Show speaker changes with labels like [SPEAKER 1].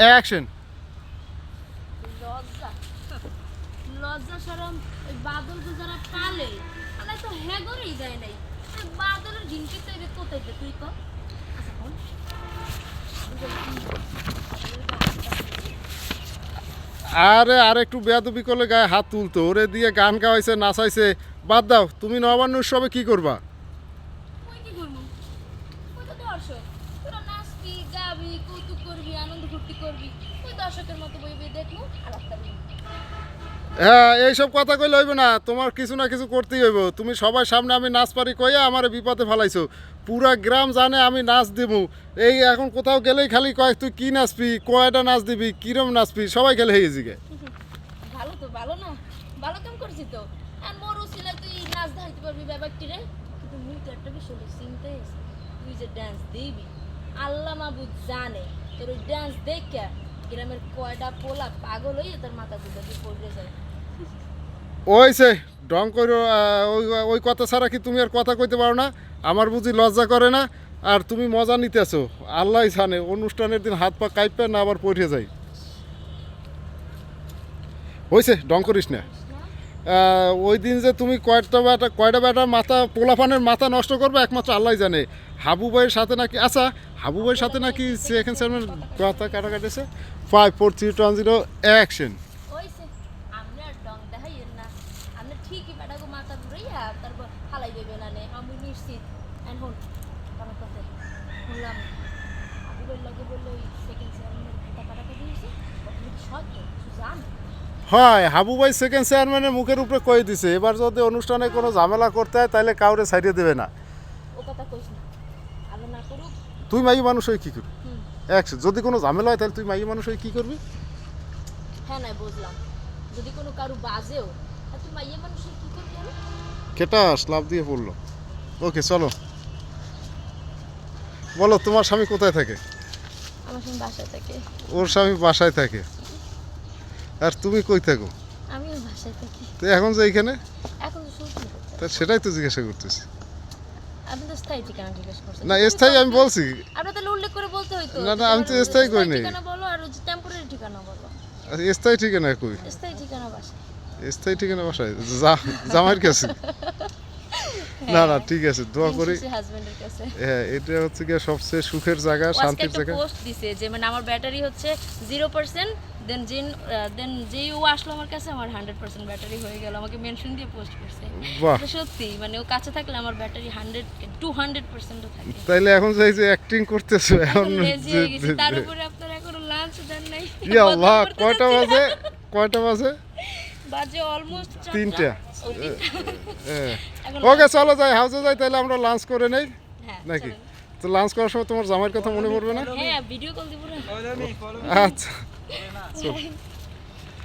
[SPEAKER 1] Action
[SPEAKER 2] লজ্জা। লজ্জা সরম ওই বাদলকে যারা পালে আলাই তো হেগরেই দেয় নাই। ওই বাদলের ঝিনকি তো এদের কোথায় তুই কর? আচ্ছা
[SPEAKER 1] আরে আর একটু বেয়াদবি করলে গায়ে হাত তুলতো। ওরে দিয়ে গান গাওয়াইছে নাচাইছে। বাদ দাও তুমি নবান্ন উৎসবে কি করবা
[SPEAKER 2] ওই কি করব ওই তো দর্শক তোরা গাবি কৌতুক করবি আনন্দ ফুর্তি করবি ওই দর্শকের মতো বই বই দেখব আর দিন
[SPEAKER 1] হ্যাঁ এইসব কথা কইলে হইবে না। তোমার কিছু না কিছু করতেই হইব। তুমি সবার সামনে আমি নাচ পারি কইয়া আমার বিপদে ফেলাইছো। পুরা গ্রাম জানে আমি নাচ দিব এই এখন কোথাও গেলেই খালি কয় তুই কি নাচবি? কয়টা নাচ দিবি? কিরম নাচবি? সবাই গেলে হয়ে জিগে
[SPEAKER 2] ভালো তো ভালো না? ভালো কাম করেছি তো? আর মোর ছিল তুই নাচ ধাইতে পারবি ব্যাপারটি রে। কিন্তু মুই তো একটা বিষয় চিন্তা তুই যে ডান্স দিবি আল্লাহ মাবুদ জানে। তোর ওই ডান্স দেখে গ্রামের কয়টা পোলা পাগল হয়ে তোর মাথা গুলো দিয়ে পড়ে যায়।
[SPEAKER 1] ওইছে ডং করো ওই ওই কথা ছাড়া কি তুমি আর কথা কইতে পারো না? আমার বুঝি লজ্জা করে না? আর তুমি মজা নিতেছো। আল্লাহ জানে, অনুষ্ঠানের দিন হাত পা কাইপে না আবার পড়ে যাই হয়েছে ডং করিস না। ওই দিন যে তুমি কয়টা বেটা কয়টা বেটার মাথা পোলাপানের মাথা নষ্ট করবে একমাত্র আল্লাহ জানে। হাবু ভাইয়ের সাথে নাকি আচ্ছা হাবু ভাইয়ের সাথে নাকি সেকেন্ড সেভেন কথা কাটা কাটেছে five four three two zero action
[SPEAKER 2] ওইছে আপনি আর ডং দেখাইয়েন না। আপনি ঠিকই বেটাকে মাথা ঘুরাইয়া তারপর ফালাই দেবে না নে আমি নিশ্চিত এন্ড হন আমার কথা শুনলাম আবুলের লগে বললে ওই সেকেন্ড চেয়ারম্যানের কথা কাটাকাটি হয়েছে আপনি কি সত্য কিছু জানেন
[SPEAKER 1] হয় হাবু ভাই সেকেন্ড চেয়ারম্যানের মুখের উপরে কয়ে দিছে? এবার যদি অনুষ্ঠানে কোনো ঝামেলা করতে হয় তাহলে কাউরে ছাড়িয়ে দেবে না। তুই মাই মানুষ হয়ে কী করবি? একশো যদি কোনো ঝামেলা হয় তাহলে তুই মাই মানুষ হয়ে কী করবি?
[SPEAKER 2] হ্যাঁ না বুঝলাম। যদি কোনো কারু বাজেও তুই মাইয়ে মানুষের কি করবি
[SPEAKER 1] কেটা লাভ দিয়ে পড়ল। ওকে চলো। বলো তোমার স্বামী কোথায় থাকে?
[SPEAKER 2] আমার সঙ্গে বাসায় থাকে।
[SPEAKER 1] ওর স্বামী বাসায় থাকে। আর তুমি কই থাকো?
[SPEAKER 2] আমিও বাসায় থাকি।
[SPEAKER 1] তো এখন যে
[SPEAKER 2] এখন তা
[SPEAKER 1] সেটাই তো জিজ্ঞাসা করতেছি।
[SPEAKER 2] আপনি তো স্থায়ী ঠিকানা জিজ্ঞেস করছেন।
[SPEAKER 1] না স্থায়ী আমি বলছি।
[SPEAKER 2] আপনার তাহলে উল্লেখ করে বলতে হইতো।
[SPEAKER 1] না, না, আমি তো স্থায়ী করিনি।
[SPEAKER 2] ঠিকানা বলো আর টেম্পোরারি ঠিকানা বলো।
[SPEAKER 1] আর স্থায়ী ঠিকানা কই?
[SPEAKER 2] স্থায়ী ঠিকানা বাসা
[SPEAKER 1] স্থায়ী ঠিকানা বাসায়? যা জামাইয়ের কাছে? না না ঠিক আছে দোয়া করি।
[SPEAKER 2] হাজবেন্ডের কাছে।
[SPEAKER 1] হ্যাঁ এটা হচ্ছে গিয়ে সবচেয়ে সুখের জায়গা শান্তির জায়গা।
[SPEAKER 2] পোস্ট দিছে যে মানে আমার ব্যাটারি হচ্ছে জিরো পার্সেন্ট দেন জিন দেন যেই ও আসলো আমার কাছে আমার হান্ড্রেড পার্সেন্ট ব্যাটারি হয়ে গেল আমাকে মেনশন দিয়ে পোস্ট করছে। সত্যি মানে ও কাছে থাকলে আমার ব্যাটারি হান্ড্রেড টু হান্ড্রেড পার্সেন্টও থাকে।
[SPEAKER 1] তাইলে এখন যে এই যে অ্যাক্টিং করতেছো এখন
[SPEAKER 2] তার উপরে আপনার এখনও লাঞ্চ দেন নাই।
[SPEAKER 1] ইয়া আল্লাহ কয়টা বাজে? কয়টা বাজে?
[SPEAKER 2] বাজে অলমোস্ট
[SPEAKER 1] তিনটা। ওকে। চলো যাই হাউসে যাই তাহলে আমরা লাঞ্চ করে নেই।
[SPEAKER 2] হ্যাঁ
[SPEAKER 1] নাকি? তো লাঞ্চ করার সময় তোমার জামাইয়ের কথা মনে পড়বে না?
[SPEAKER 2] হ্যাঁ ভিডিও কল দিব না।
[SPEAKER 1] আচ্ছা। চল